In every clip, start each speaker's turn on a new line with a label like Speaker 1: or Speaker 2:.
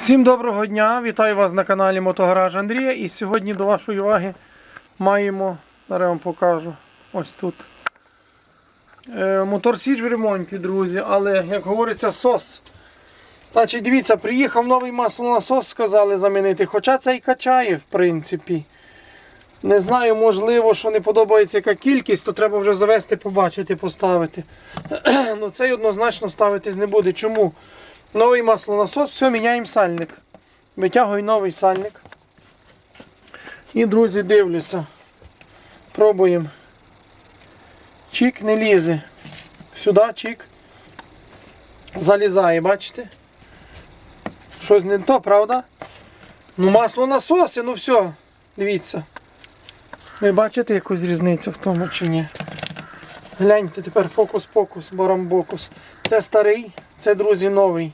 Speaker 1: Всім доброго дня! Вітаю вас на каналі Мотогараж Андрія. І сьогодні до вашої уваги маємо, зараз вам покажу, ось тут. Е, мотор Січ в ремонті, друзі, але, як говориться, сос. Значить, дивіться, приїхав новий маслонасос, сказали замінити. Хоча це і качає, в принципі. Не знаю, можливо, що не подобається яка кількість, то треба вже завести, побачити, поставити. ну цей однозначно ставитись не буде. Чому? Новий маслонасос, все, міняємо сальник. Витягую новий сальник. І, друзі, дивлюся. Пробуємо. Чік не лізе. Сюди чік. Залізає, бачите? Щось не то, правда? Ну, масло насоси, ну все. Дивіться. Ви бачите якусь різницю в тому чи ні? Гляньте тепер фокус-покус, барамбокус. Це старий, це, друзі, новий.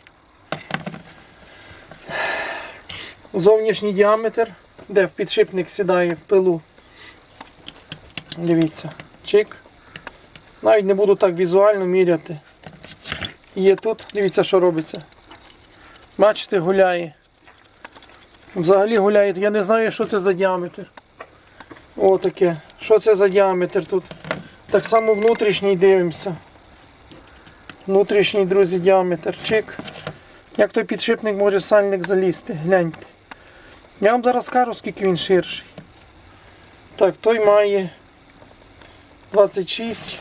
Speaker 1: Зовнішній діаметр, де в підшипник сідає в пилу. Дивіться, чик. Навіть не буду так візуально міряти. Є тут, дивіться, що робиться. Бачите, гуляє. Взагалі гуляє. Я не знаю, що це за діаметр. О, таке. Що це за діаметр тут? Так само внутрішній дивимося. Внутрішній, друзі, діаметр. Чик. Як той підшипник може сальник залізти, гляньте. Я вам зараз скажу, скільки він ширший. Так, той має 26.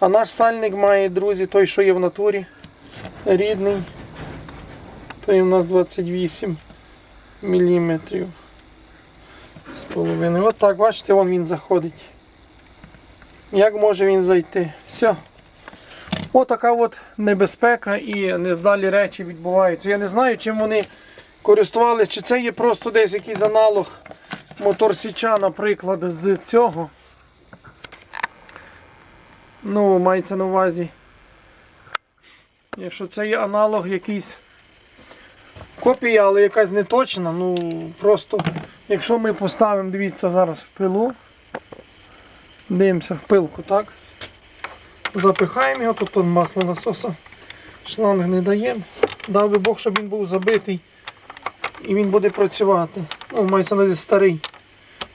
Speaker 1: А наш сальник має, друзі, той, що є в натурі. Рідний. Той у нас 28 міліметрів. З половиною. От так, бачите, вон він заходить. Як може він зайти? Все. Отака от небезпека і нездалі речі відбуваються. Я не знаю, чим вони користувалися, чи це є просто десь якийсь аналог мотор Січа, наприклад, з цього. Ну, мається на увазі. Якщо це є аналог якийсь копія, але якась не точна, ну просто якщо ми поставимо, дивіться, зараз в пилу, дивимося в пилку, так? Запихаємо його, тут масло насоса. Шланг не даємо. Дав би Бог, щоб він був забитий і він буде працювати. Ну, мається на старий.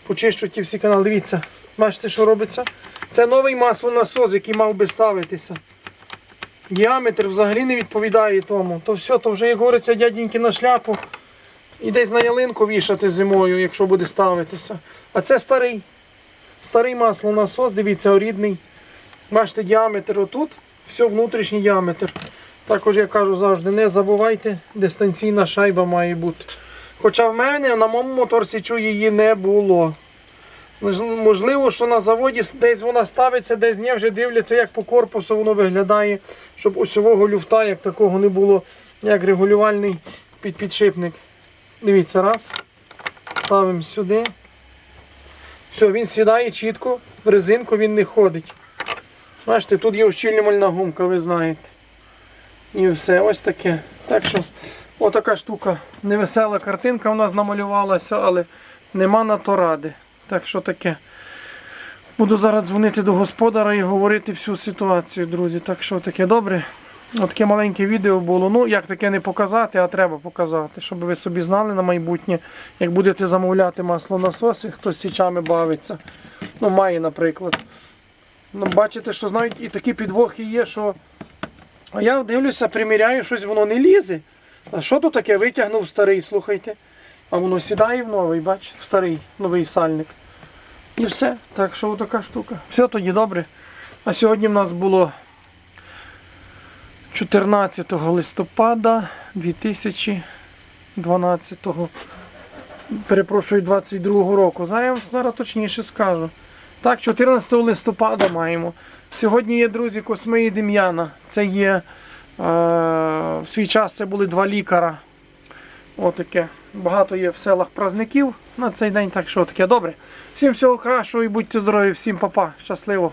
Speaker 1: Почищу ті всі канали. Дивіться, бачите, що робиться? Це новий маслонасос, який мав би ставитися. Діаметр взагалі не відповідає тому. То все, то вже, як говориться, дядіньки на шляпу і десь на ялинку вішати зимою, якщо буде ставитися. А це старий. Старий маслонасос, дивіться, рідний. Бачите, діаметр отут, все внутрішній діаметр. Також я кажу завжди, не забувайте, дистанційна шайба має бути. Хоча в мене на моєму моторсічу її не було. Можливо, що на заводі десь вона ставиться, десь ні, вже дивляться, як по корпусу воно виглядає, щоб осьового люфта, як такого не було, як регулювальний підпідшипник. Дивіться, раз. Ставимо сюди. Все, він сідає чітко, в резинку він не ходить. Бачите, тут є ущільнювальна гумка, ви знаєте. І все, ось таке. Так що, отака штука. Невесела картинка у нас намалювалася, але нема на то ради. Так що таке. Буду зараз дзвонити до господара і говорити всю ситуацію, друзі. Так що таке добре. Отаке маленьке відео було. Ну, як таке не показати, а треба показати, щоб ви собі знали на майбутнє, як будете замовляти маслонасоси, хтось січами бавиться. Ну, має, наприклад. Ну, бачите, що знають і такі підвохи є, що. А я дивлюся, приміряю, щось воно не лізе. А що тут таке? Витягнув старий, слухайте. А воно сідає в новий, бачите, в старий новий сальник. І все. Так що така штука. Все тоді добре. А сьогодні в нас було 14 листопада 2012 перепрошую 22 року. Зараз зараз точніше скажу. Так, 14 листопада маємо. Сьогодні є, друзі, Космеї Дем'яна. Це є е, в свій час це були два лікара. Отаке. Багато є в селах праздників на цей день, так що таке добре. Всім всього кращого і будьте здорові, всім па-па, щасливо.